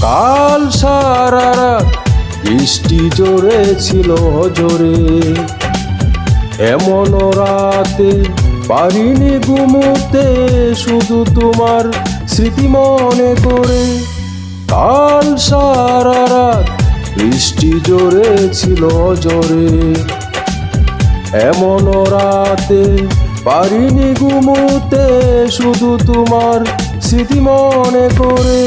কাল সারা বৃষ্টি জোরে ছিল জোরে। এমন রাতে পারিনি ঘুমোতে, শুধু তোমার স্মৃতি মনে করে। কাল সারা রাত বৃষ্টি জোরে ছিল জোরে। এমন রাতে পারিনি ঘুমোতে, শুধু তোমার স্মৃতি মনে করে।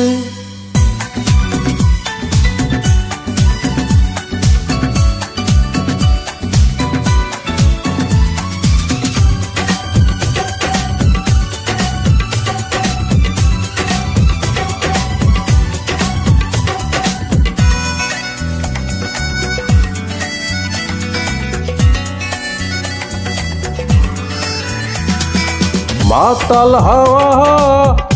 মাতাল হাওয়া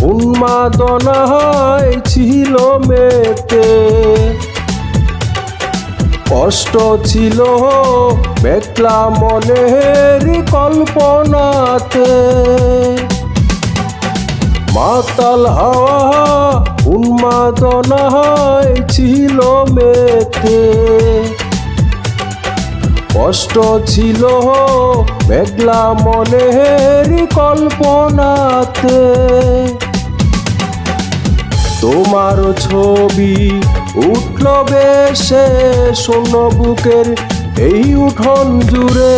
উন্মাদনায় ছিল মেতে। কষ্ট ছিল মেঘলা মনের কল্পনাতে। মাতাল হাওয়া উন্মাদনায় ছিল মেতে। কষ্ট ছিল মেঘলা মনের কল্পনাতে। তোমার ছবি উঠল বেশে, শূন্য বুকের এই উঠন জুড়ে।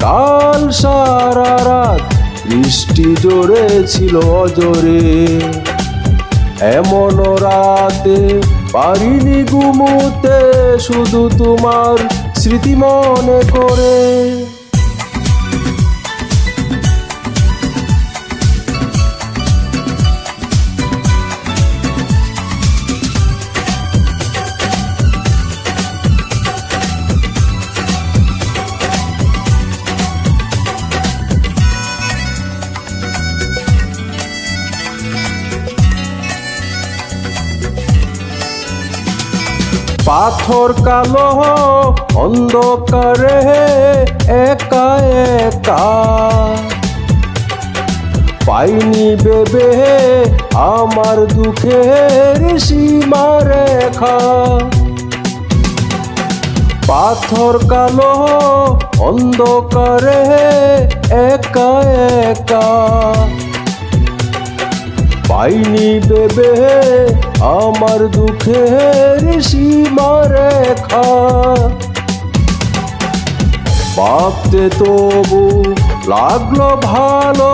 কাল সারা রাত বৃষ্টি জোরে ছিল অজরে। এমন রাতে পারিনি ঘুমোতে, শুধু তোমার স্মৃতি মনে করে। পাথর কালো অন্ধকারে একা একা। পাইনি বেবে আমার দুঃখের সীমা রেখা পাথর কালো অন্ধকারে একা একা। পাইনি বেবে আমার দুঃখের সীমা রেখা। ভাবতে তবু লাগল ভালো,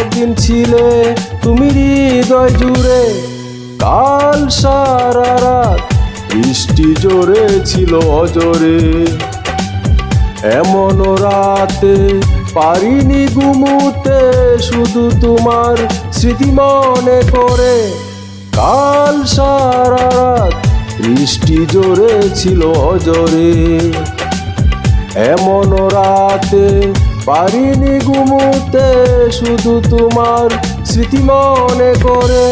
একদিন ছিলে তুমি হৃদয় জুড়ে। কাল সারা রাত বৃষ্টি জোরে ছিল অজরে। এমন রাতে পারিনি ঘুমুতে, শুধু তোমার স্মৃতি মনে করে কাল সারা বৃষ্টি জোরে ছিল অজরে। এমন রাতে পারিনি ঘুমুতে, শুধু তোমার স্মৃতি মনে করে